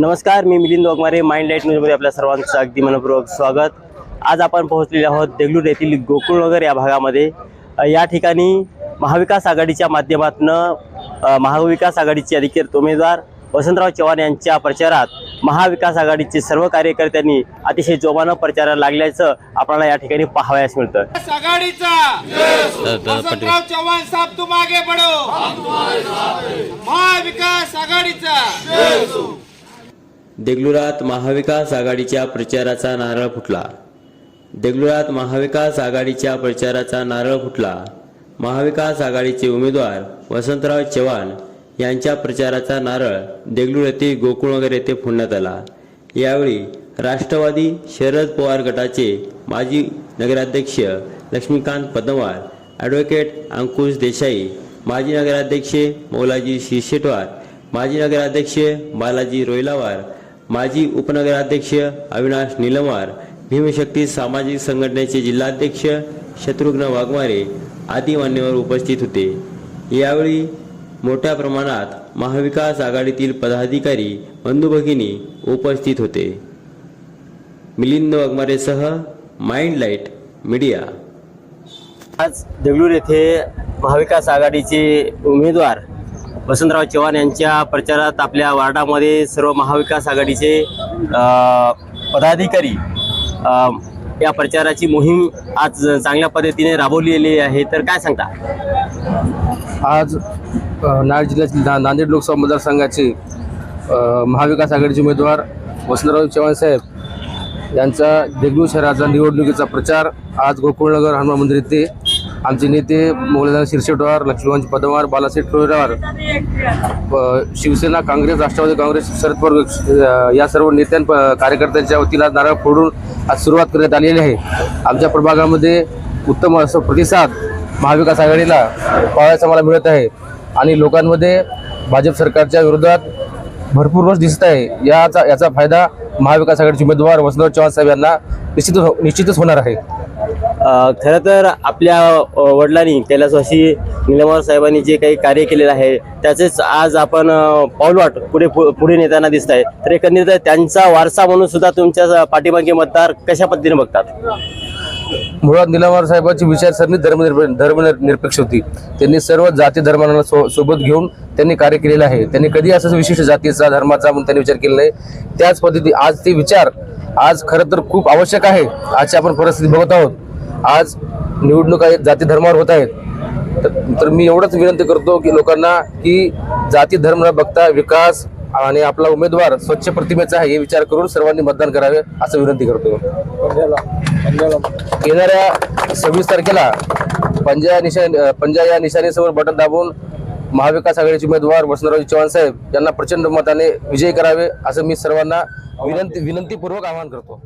नमस्कार मी Milind Waghmare Mind Light न्यूजमध्ये आपल्या सर्वांचं अगदी मनपूर्वक स्वागत. आज आपण पोहोचलेले आहोत देगलूर येथील गोकुळनगर या भागामध्ये. या ठिकाणी महाविकास आघाडीच्या माध्यमातून महाविकास आघाडीचे अधिकृत उमेदवार वसंतराव चव्हाण यांच्या प्रचारात महाविकास आघाडीचे सर्व कार्यकर्त्यांनी अतिशय जोमानं प्रचाराला लागल्याचं आपल्याला या ठिकाणी पाहावयास मिळतं. वसंतराव चव्हाण साहब तुम आगे बढ़ो महाविकास आघाडीचा! देगलुरात महाविकास आघाडीच्या प्रचाराचा नारळ फुटला. देगलुरात महाविकास आघाडीच्या प्रचाराचा नारळ फुटला. महाविकास आघाडीचे उमेदवार वसंतराव चव्हाण यांच्या प्रचाराचा नारळ देगलूर येथे गोकुळनगर येथे फोडण्यात आला. यावेळी राष्ट्रवादी शरद पवार गटाचे माजी नगराध्यक्ष लक्ष्मीकांत पदमवार ॲडव्होकेट अंकुश देसाई माजी नगराध्यक्ष मौलाजी शिरशेटवार माजी नगराध्यक्ष बालाजी रोयलावार माजी उपनगराध्यक्ष अविनाश निलमार भीमशक्ती सामाजिक संघटनेचे जिल्हाध्यक्ष शत्रुघ्न वाघमारे आदी मान्यवर उपस्थित होते. यावेळी मोठ्या प्रमाणात महाविकास आघाडीतील पदाधिकारी बंधुभगिनी उपस्थित होते. मिलिंद वाघमारेसह माइंड लाइट मीडिया. आज देगलूर येथे महाविकास आघाडीचे उमेदवार वसंतराव चव्हाण यांच्या प्रचारात आपल्या वार्डामध्ये सर्व महाविकास आघाडीचे पदाधिकारी या प्रचाराची मोहीम आज चांगल्या पद्धतीने राबवलेली आहे. तर काय सांगता? आज अ, जिल्ह्यातील ना नांदेड लोकसभा मतदारसंघाचे महाविकास आघाडीचे उमेदवार वसंतराव चव्हाण साहेब यांचा देगलूर शहराचा निवडणुकीचा प्रचार आज गोकुळनगर हनुमान मंदिर येथे आमचे नेते मौलाना शिरशेटवार लक्ष्मीवंश पदवार बालासाहेब टोळेवार शिवसेना काँग्रेस राष्ट्रवादी काँग्रेस शरद पवार या सर्व नेत्यां प- कार्यकर्त्यांच्या वतीला नारळ फोडून आज सुरुवात करण्यात आलेली आहे. आमच्या प्रभागामध्ये उत्तम असं प्रतिसाद महाविकास आघाडीला पाहायचा मला मिळत आहे आणि लोकांमध्ये भाजप सरकारच्या विरोधात भरपूर रोष दिसत आहे. याचा याचा फायदा महाविकास आघाडीचे उमेदवार वसंतराव चव्हाण साहेब यांना निश्चितच हो- निश्चितच होणार आहे. खरं तर आपल्या वडिलांनी कैलासवासी निलमवार साहेबांनी जे काही कार्य केलेलं आहे त्याचेच आज आपण पाऊलवाट पुढे पु- पुढे नेताना दिसत आहे तर एकंदरीत त्यांचा वारसा म्हणून सुद्धा तुमच्या पाठीमागे मतदार कशा पद्धतीने बघतात? मुळात निलामार साहेबांची विचारसरणी धर्मनिरप धर्मनिरपेक्ष होती. त्यांनी सर्व जाती धर्मांना सो सोबत घेऊन त्यांनी कार्य केलेलं आहे. त्यांनी कधी असं विशिष्ट जातीचा धर्माचा म्हणून त्यांनी विचार केला नाही त्याच पद्धती आज ते विचार आज खरं तर खूप आवश्यक आहे आजची आपण परिस्थिती बघत आहोत. आज निवडणुका आहेत, जाती धर्मावर होत आहेत. तर- तर मी एवढंच विनंती करतो की लोकांना की जाती धर्म न बघता विकास आणि आपला उमेदवार स्वच्छ प्रतिमेचा आहे हे विचार करून सर्वांनी मतदान करावे असं विनंती करतो. येणाऱ्या सव्वीस तारखेला पंजा निशा पंजा या निशाणीसमोर बटन दाबून महाविकास आघाडीचे उमेदवार वसंतरावजी चव्हाण साहेब यांना प्रचंड मताने विजयी करावे असं मी सर्वांना विनंती विनंतीपूर्वक आवाहन करतो.